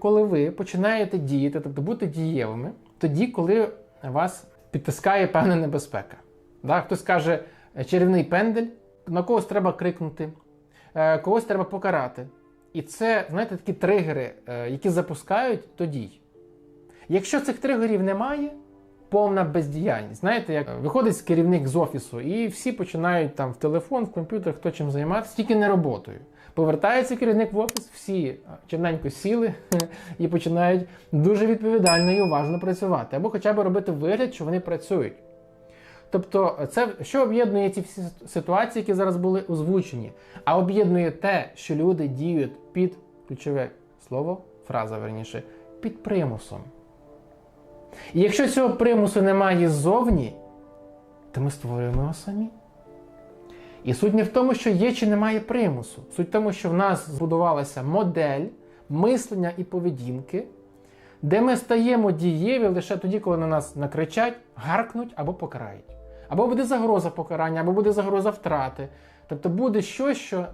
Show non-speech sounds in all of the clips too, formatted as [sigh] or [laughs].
Коли ви починаєте діяти, тобто бути дієвими, тоді, коли вас підтискає певна небезпека. Да? Хтось каже е, чарівний пендель, на когось треба крикнути, е, когось треба покарати. І це, знаєте, такі тригери, е, які запускають тоді. Якщо цих тригерів немає, повна бездіяльність. Знаєте, як виходить керівник з офісу, і всі починають там в телефон, в комп'ютер, хто чим займатися, тільки не роботою. Повертається керівник в офіс, всі чорненько сіли [laughs] і починають дуже відповідально і уважно працювати, або хоча б робити вигляд, що вони працюють. Тобто, це що об'єднує ці всі ситуації, які зараз були озвучені, а об'єднує те, що люди діють під ключове слово, фраза верніше, під примусом. І якщо цього примусу немає ззовні, то ми створюємо його самі. І суть не в тому, що є чи немає примусу. Суть в тому, що в нас збудувалася модель мислення і поведінки, де ми стаємо дієві лише тоді, коли на нас накричать, гаркнуть або покарають. Або буде загроза покарання, або буде загроза втрати. Тобто буде щось, що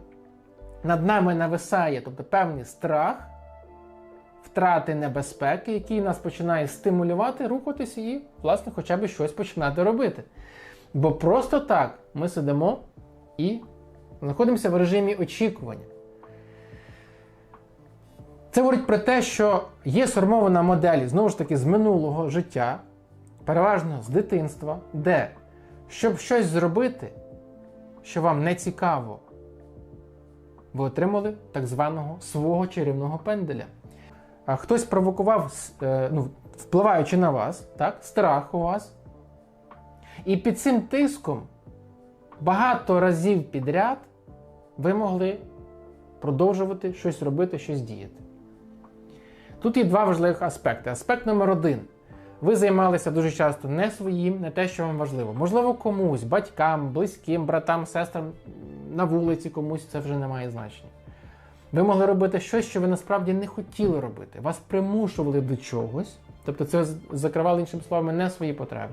над нами нависає, тобто певний страх, втрати небезпеки, який нас починає стимулювати, рухатися і, власне, хоча б щось починати робити. Бо просто так ми сидимо і знаходимося в режимі очікування. Це говорить про те, що є сформована модель, знову ж таки, з минулого життя, переважно з дитинства, де, щоб щось зробити, що вам не цікаво, ви отримали так званого свого чарівного пенделя. Хтось провокував, е, ну, впливаючи на вас, так, страх у вас. І під цим тиском багато разів підряд ви могли продовжувати щось робити, щось діяти. Тут є два важливих аспекти. Аспект номер один. Ви займалися дуже часто не своїм, не те, що вам важливо. Можливо, комусь, батькам, близьким, братам, сестрам на вулиці комусь це вже не має значення. Ви могли робити щось, що ви насправді не хотіли робити. Вас примушували до чогось, тобто це закривало іншими словами не свої потреби.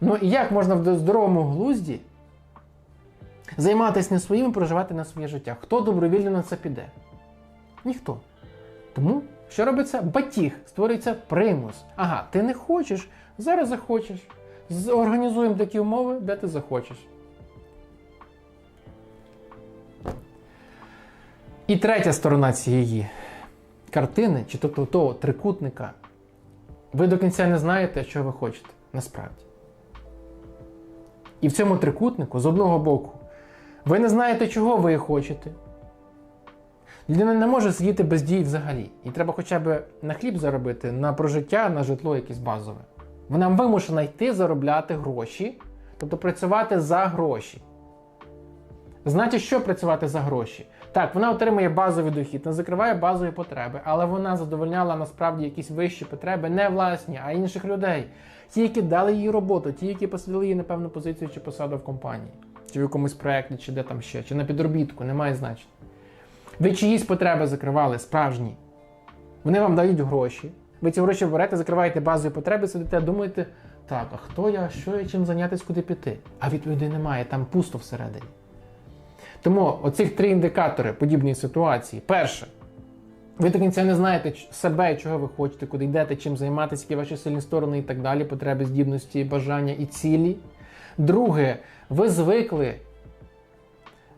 Ну і як можна в здоровому глузді займатися не своїм і проживати на своє життя? Хто добровільно на це піде? Ніхто. Тому що робиться батіг, створюється примус. Ага, ти не хочеш, зараз захочеш. Організуємо такі умови, де ти захочеш. І третя сторона цієї картини, чи тобто того трикутника, ви до кінця не знаєте, що ви хочете насправді. І в цьому трикутнику, з одного боку, ви не знаєте, чого ви хочете. Людина не може сидіти без дій взагалі. І треба хоча б на хліб заробити, на прожиття, на житло якесь базове. Вона вимушена йти заробляти гроші, тобто працювати за гроші. Знаєте, що працювати за гроші? Так, вона отримує базовий дохід, не закриває базові потреби, але вона задовольняла насправді якісь вищі потреби, не власні, а інших людей. Ті, які дали їй роботу, ті, які посадили її на певну позицію чи посаду в компанії, чи в якомусь проєкті, чи де там ще, чи на підробітку, немає значення. Ви чиїсь потреби закривали справжні. Вони вам дають гроші. Ви ці гроші берете, закриваєте базові потреби, сидите, думаєте, так, а хто я, що я, чим зайнятися, куди піти? А відповіді немає, там пусто всередині. Тому оцих три індикатори подібної ситуації. Перше, ви до кінця не знаєте себе, чого ви хочете, куди йдете, чим займатися, які ваші сильні сторони і так далі, потреби, здібності, бажання і цілі. Друге, ви звикли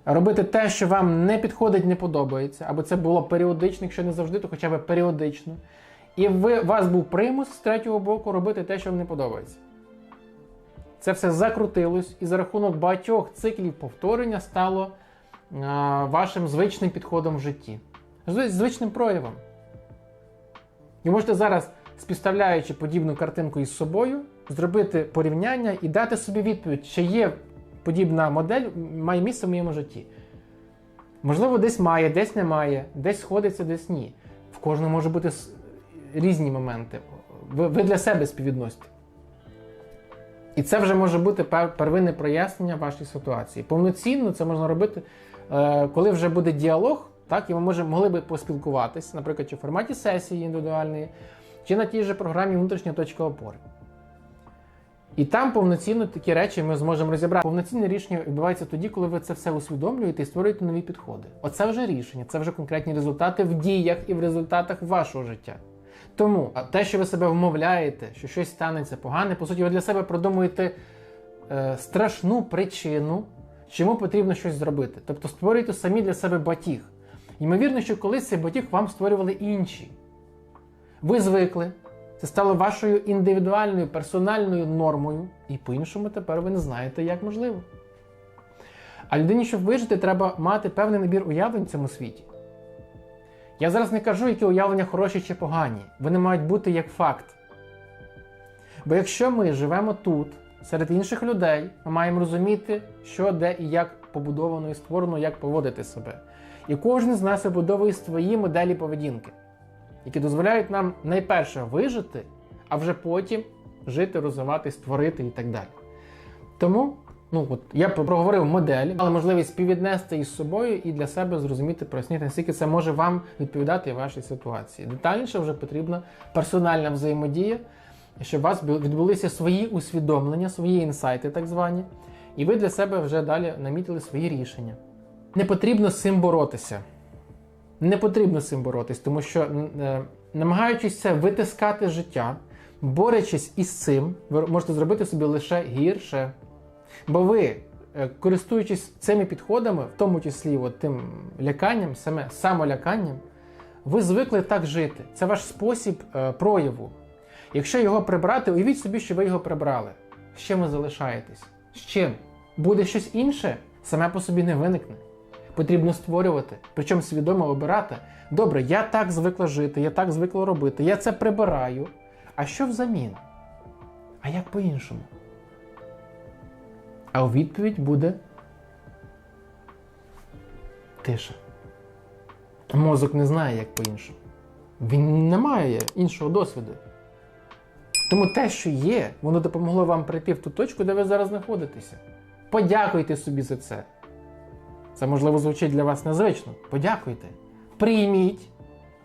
робити те, що вам не підходить, не подобається, або це було періодично, якщо не завжди, то хоча б періодично. І ви, вас був примус з третього боку робити те, що вам не подобається. Це все закрутилось, і за рахунок багатьох циклів повторення стало вашим звичним підходом в житті, звичним проявом. І можете зараз, співставляючи подібну картинку із собою, зробити порівняння і дати собі відповідь, чи є подібна модель, має місце в моєму житті. Можливо, десь має, десь немає, десь сходиться, десь ні. В кожному може бути різні моменти. Ви, ви для себе співвідносите. І це вже може бути первинне прояснення вашої ситуації. Повноцінно це можна робити, е, коли вже буде діалог, так, і ми може, могли би поспілкуватися, наприклад, чи в форматі сесії індивідуальної, чи на тій же програмі внутрішня точка опори. І там повноцінно такі речі ми зможемо розібрати. Повноцінне рішення відбувається тоді, коли ви це все усвідомлюєте і створюєте нові підходи. Оце вже рішення, це вже конкретні результати в діях і в результатах вашого життя. Тому те, що ви себе вмовляєте, що щось станеться погане, по суті, ви для себе продумуєте е, страшну причину, чому потрібно щось зробити. Тобто створюєте самі для себе батіг. Ймовірно, що колись цей батіг вам створювали інші. Ви звикли, це стало вашою індивідуальною персональною нормою, і по-іншому тепер ви не знаєте, як можливо. А людині, щоб вижити, треба мати певний набір уявлень в цьому світі. Я зараз не кажу, які уявлення хороші чи погані. Вони мають бути як факт. Бо якщо ми живемо тут, серед інших людей, ми маємо розуміти, що, де і як побудовано і створено, як поводити себе. І кожен з нас вибудовує свої моделі поведінки, які дозволяють нам найперше вижити, а вже потім жити, розвиватись, створити і так далі. Тому ну, от, я проговорив модель, але можливість співвіднести із собою і для себе зрозуміти, прояснити, наскільки це може вам відповідати вашій ситуації. Детальніше вже потрібна персональна взаємодія, щоб у вас відбулися свої усвідомлення, свої інсайти, так звані, і ви для себе вже далі намітили свої рішення. Не потрібно з цим боротися. Не потрібно з цим боротись, тому що е, намагаючись це витискати життя, борючись із цим, ви можете зробити собі лише гірше. Бо ви, е, користуючись цими підходами, в тому числі от тим ляканням, саме самоляканням, ви звикли так жити. Це ваш спосіб е, прояву. Якщо його прибрати, уявіть собі, що ви його прибрали. З чим ви залишаєтесь? З чим? Буде щось інше, саме по собі не виникне. Потрібно створювати, причому свідомо обирати. Добре, я так звикла жити, я так звикла робити, я це прибираю. А що взамін? А як по-іншому? А у відповідь буде тиша. Мозок не знає, як по-іншому. Він не має іншого досвіду. Тому те, що є, воно допомогло вам прийти в ту точку, де ви зараз знаходитеся. Подякуйте собі за це. Це, можливо, звучить для вас незвично. Подякуйте. Прийміть,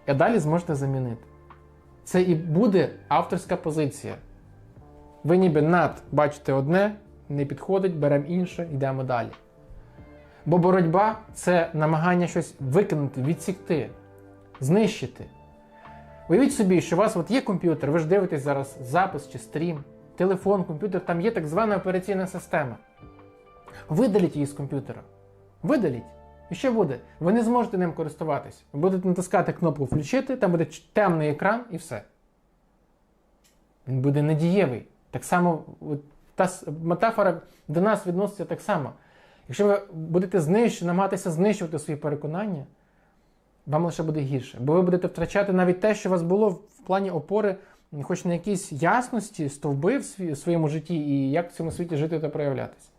а далі зможете замінити. Це і буде авторська позиція. Ви ніби над бачите одне, не підходить, беремо інше, йдемо далі. Бо боротьба це намагання щось викинути, відсікти, знищити. Уявіть собі, що у вас от є комп'ютер, ви ж дивитесь зараз запис чи стрім, телефон, комп'ютер, там є так звана операційна система. Видаліть її з комп'ютера. Видаліть. І що буде? Ви не зможете ним користуватись. Ви будете натискати кнопку включити, там буде темний екран і все. Він буде недієвий. Так само, та метафора до нас відноситься так само. Якщо ви будете знищувати, намагатися знищувати свої переконання, вам лише буде гірше. Бо ви будете втрачати навіть те, що у вас було в плані опори, хоч на якісь ясності, стовби в своєму житті і як в цьому світі жити та проявлятися.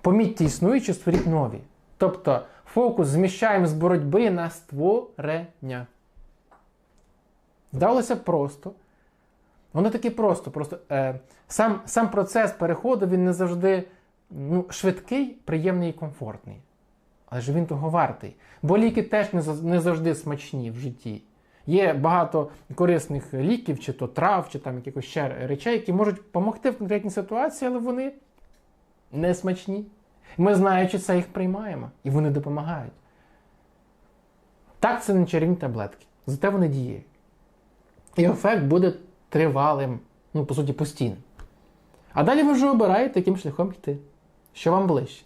Помітьте існуючі, створіть нові. Тобто фокус зміщаємо з боротьби на створення. Здалося просто. Воно таки просто. просто е, Сам сам процес переходу він не завжди ну, швидкий, приємний і комфортний. Але ж він того вартий. Бо ліки теж не, завжди смачні в житті. Є багато корисних ліків, чи то трав, чи там якихось ще речей, які можуть допомогти в конкретній ситуації, але вони не смачні. Ми, знаючи це, їх приймаємо, і вони допомагають. Так, це не чарівні таблетки, зате вони діють. І ефект буде тривалим, ну, по суті, постійним. А далі ви вже обираєте, яким шляхом йти, що вам ближче.